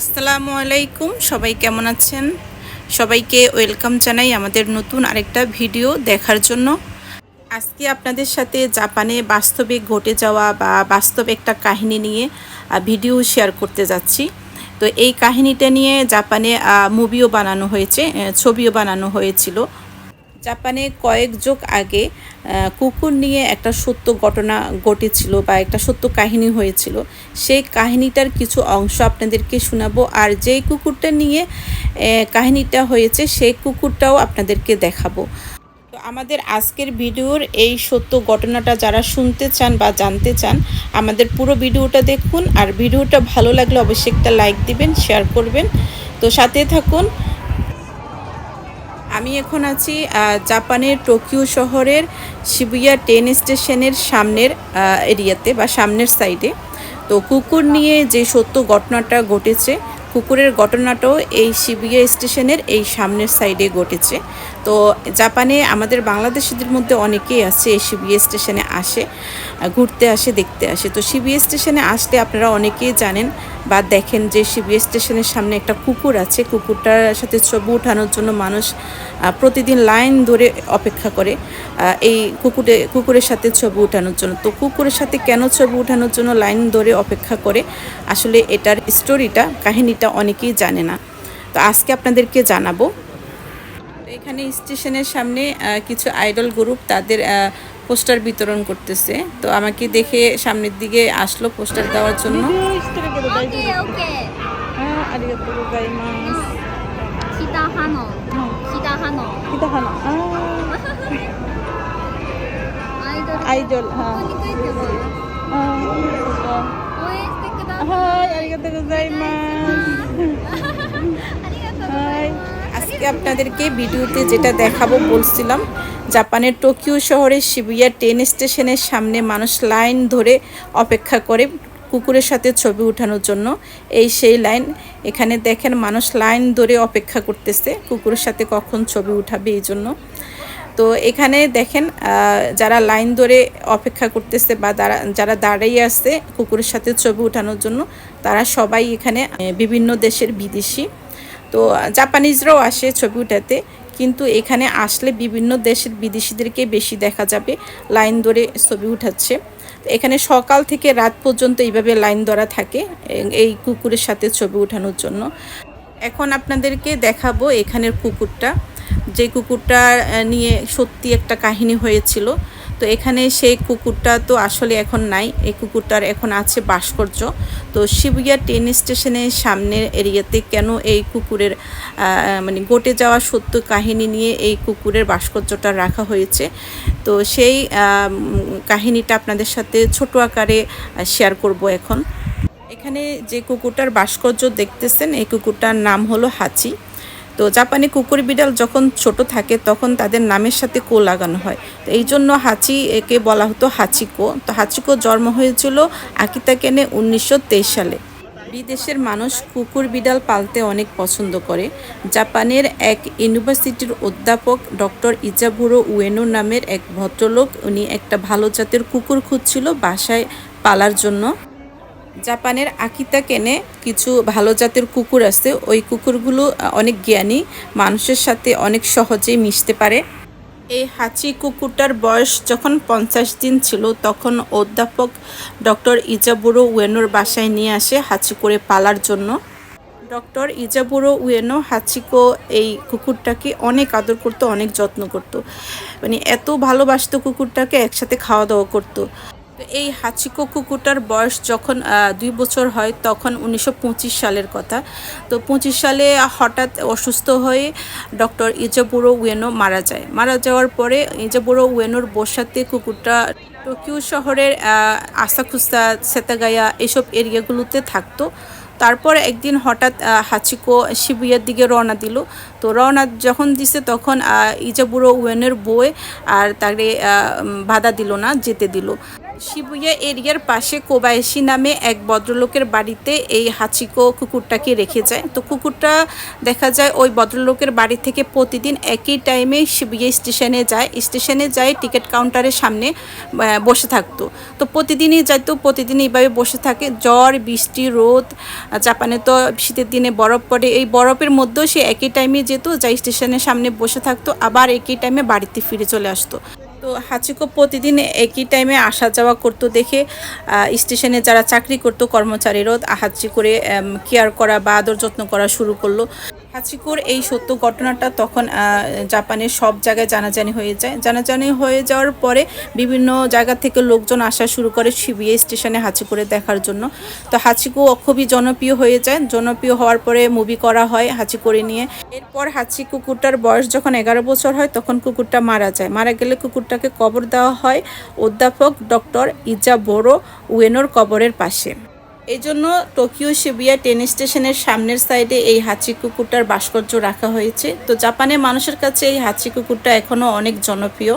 আসসালামু আলাইকুম, সবাই কেমন আছেন? সবাইকে ওয়েলকাম জানাই আমাদের নতুন আরেকটা ভিডিও দেখার জন্য। আজকে আপনাদের সাথে জাপানে বাস্তবে ঘটে যাওয়া বা বাস্তব একটা কাহিনী নিয়ে ভিডিও শেয়ার করতে যাচ্ছি। তো এই কাহিনীটা নিয়ে জাপানে মুভিও বানানো হয়েছে ছবিও বানানো হয়েছিল। জাপানে কয়েক যুগ আগে কুকুর নিয়ে একটা সত্য ঘটনা ঘটেছিল বা একটা সত্য কাহিনী হয়েছিল। সেই কাহিনীটার কিছু অংশ আপনাদেরকে শোনাবো। আর যেই কুকুরটা নিয়ে কাহিনীটা হয়েছে, সেই কুকুরটাও আপনাদেরকে দেখাবো। তো আমাদের আজকের ভিডিওর এই সত্য ঘটনাটা যারা শুনতে চান বা জানতে চান, আমাদের পুরো ভিডিওটা দেখুন। আর ভিডিওটা ভালো লাগলে অবশ্যই একটা লাইক দিবেন, শেয়ার করবেন। তো সাথে থাকুন। আমি এখন আছি জাপানের টোকিও শহরের শিবুয়া ট্রেন স্টেশনের সামনের এরিয়াতে বা সামনের সাইডে। তো কুকুর নিয়ে যে সত্য ঘটনাটা ঘটেছে, কুকুরের ঘটনাটাও এই শিবুয়া স্টেশনের এই সামনের সাইডে ঘটেছে। তো জাপানে আমাদের বাংলাদেশিদের মধ্যে অনেকেই আছে, এই শিবিয়া স্টেশনে আসে ঘুরতে আসে, দেখতে আসে। তো শিবিয়া স্টেশনে আসলে আপনারা অনেকেই জানেন বা দেখেন যে শিবিয়া স্টেশনের সামনে একটা কুকুর আছে, কুকুরটার সাথে ছবি ওঠানোর জন্য মানুষ প্রতিদিন লাইন ধরে অপেক্ষা করে এই কুকুরে, কুকুরের সাথে ছবি ওঠানোর জন্য। তো কুকুরের সাথে কেন ছবি ওঠানোর জন্য লাইন ধরে অপেক্ষা করে? আসলে এটার স্টোরিটা, কাহিনীটা অনেকেই জানে না। তো আজকে আপনাদেরকে জানাব। এখানে স্টেশনের সামনে কিছু আইডল গ্রুপ, তাদের পোস্টার বিতরণ করতেছে। তো আমাকে দেখে সামনের দিকে আসলো পোস্টার দেওয়ার জন্য। আজকে আপনাদেরকে ভিডিওতে যেটা দেখাবো বলছিলাম জাপানের টোকিও শহরের শিবুয়া ট্রেন স্টেশনের সামনে মানুষ লাইন ধরে অপেক্ষা করে কুকুরের সাথে ছবি উঠানোর জন্য। এই সেই লাইন, এখানে দেখেন মানুষ লাইন ধরে অপেক্ষা করতেছে, কুকুরের সাথে কখন ছবি উঠাবে এই জন্য। তো এখানে দেখেন যারা লাইন ধরে অপেক্ষা করতেছে বা যারা দাঁড়িয়ে আছে কুকুরের সাথে ছবি উঠানোর জন্য, তারা সবাই এখানে বিভিন্ন দেশের বিদেশি। তো, জাপানিজরাও আসে ছবি উঠাতে। কিন্তু এখানে আসলে বিভিন্ন দেশের বিদেশিদেরকে বেশি দেখা যাবে, লাইন ধরে ছবি উঠাচ্ছে। এখানে সকাল থেকে রাত পর্যন্ত এইভাবে লাইন ধরা থাকে, এই কুকুরের সাথে ছবি উঠানোর জন্য। এখন আপনাদেরকে দেখাবো এখানের কুকুরটা। যে কুকুরটা নিয়ে সত্যি একটা কাহিনী হয়েছিল। তো এখানে সেই কুকুরটা তো আসলে এখন নাই। এই কুকুরটার এখন আছে ভাস্কর্য। তো শিবুয়া ট্রেন স্টেশনের সামনের এরিয়াতে কেন এই কুকুরের মানে ঘটে যাওয়া সত্য কাহিনী নিয়ে এই কুকুরের ভাস্কর্যটা রাখা হয়েছে? তো সেই কাহিনীটা আপনাদের সাথে ছোট আকারে শেয়ার করব এখন। এখানে যে কুকুরটার ভাস্কর্য দেখতেছেন, এই কুকুরটার নাম হলো হাচি। তো জাপানি কুকুর বিড়াল যখন ছোট থাকে, তখন তাদের নামের সাথে কো লাগানো হয়। তো এই জন্য হাঁচি, একে বলা হতো হাচিকো। তো হাচিকো জন্ম হয়েছিল আকিতা কেনে উনিশশো তেইশ সালে। বিদেশের মানুষ কুকুর বিড়াল পালতে অনেক পছন্দ করে। জাপানের এক ইউনিভার্সিটির অধ্যাপক ডক্টর ইজাবুরো উয়েনো নামের এক ভদ্রলোক, উনি একটা ভালো জাতের কুকুর খুঁজছিল বাসায় পালার জন্য। জাপানের আকিতা কেনে কিছু ভালো জাতের কুকুর আছে। ওই কুকুরগুলো অনেক জ্ঞানী, মানুষের সাথে অনেক সহজেই মিশতে পারে। এই হাঁচি কুকুরটার বয়স যখন পঞ্চাশ দিন ছিল, তখন অধ্যাপক ডক্টর ইজাবুরো ওয়েনোর বাসায় নিয়ে আসে হাঁচি করে পালার জন্য। ডক্টর ইজাবুরো উয়েনো হাচিকো এই কুকুরটাকে অনেক আদর করতো, অনেক যত্ন করতো। মানে এত ভালোবাসতো কুকুরটাকে, একসাথে খাওয়া দাওয়া করতো। তো এই হাচিকো কুকুরটার বয়স যখন দুই বছর হয়, তখন উনিশশো পঁচিশ সালের কথা। তো পঁচিশ সালে হঠাৎ অসুস্থ হয়ে ডক্টর ইজাবুরো উয়েনো মারা যায়। মারা যাওয়ার পরে ইজাবুরো উয়েনোর বসাতে কুকুরটা টোকিও শহরের আসাকুসা সেতাগায়া এসব এরিয়াগুলোতে থাকতো। তারপর একদিন হঠাৎ হাচিকো শিবুয়ার দিকে রওনা দিল। তো রওনা যখন দিছে তখন ইজাবুরো ওয়েনের বই আর তাকে বাধা দিল না, যেতে দিল। শিবুয়া এরিয়ার পাশে কোবায়েশি নামে এক ভদ্রলোকের বাড়িতে এই হাচিকো কুকুরটাকে রেখে যায়। তো কুকুরটা দেখা যায় ওই ভদ্রলোকের বাড়ি থেকে প্রতিদিন একই টাইমে শিবুয়া স্টেশনে যায়। স্টেশনে যায় টিকিট কাউন্টারের সামনে বসে থাকতো। তো প্রতিদিনই যাইতো প্রতিদিন এইভাবে বসে থাকে। জ্বর, বৃষ্টি, রোদ, জাপানে তো শীতের দিনে বরফ পড়ে। এই বরফের মধ্যেও সে একই টাইমে যেত, যাই স্টেশনের সামনে বসে থাকতো, আবার একই টাইমে বাড়িতে ফিরে চলে আসতো। তো হাচিকো প্রতিদিন একই টাইমে আসা যাওয়া করতো দেখে স্টেশনে যারা চাকরি করতো কর্মচারীরও হাচি করে কেয়ার করা বা আদর যত্ন করা শুরু করল। হাচিকোর এই সত্য ঘটনাটা তখন জাপানের সব জায়গায় জানাজানি হয়ে যায়। জানাজানি হয়ে যাওয়ার পরে বিভিন্ন জায়গা থেকে লোকজন আসা শুরু করে শিবিয়ে স্টেশনে হাচিকোরে দেখার জন্য। তো হাচিকো খুবই জনপ্রিয় হয়ে যায়। জনপ্রিয় হওয়ার পরে মুভি করা হয় হাচিকোরে নিয়ে। এরপর হাচি কুকুরটার বয়স যখন এগারো বছর হয়, তখন কুকুরটা মারা যায়। মারা গেলে কুকুরটাকে কবর দেওয়া হয় অধ্যাপক ডক্টর ইজা বোরো উয়েনোর কবরের পাশে। এই জন্য টোকিও শিবিয়া ট্রেন স্টেশনের সামনের সাইডে এই হাচি কুকুরটার ভাস্কর্য রাখা হয়েছে। তো জাপানের মানুষের কাছে এই হাচি কুকুরটা এখনও অনেক জনপ্রিয়।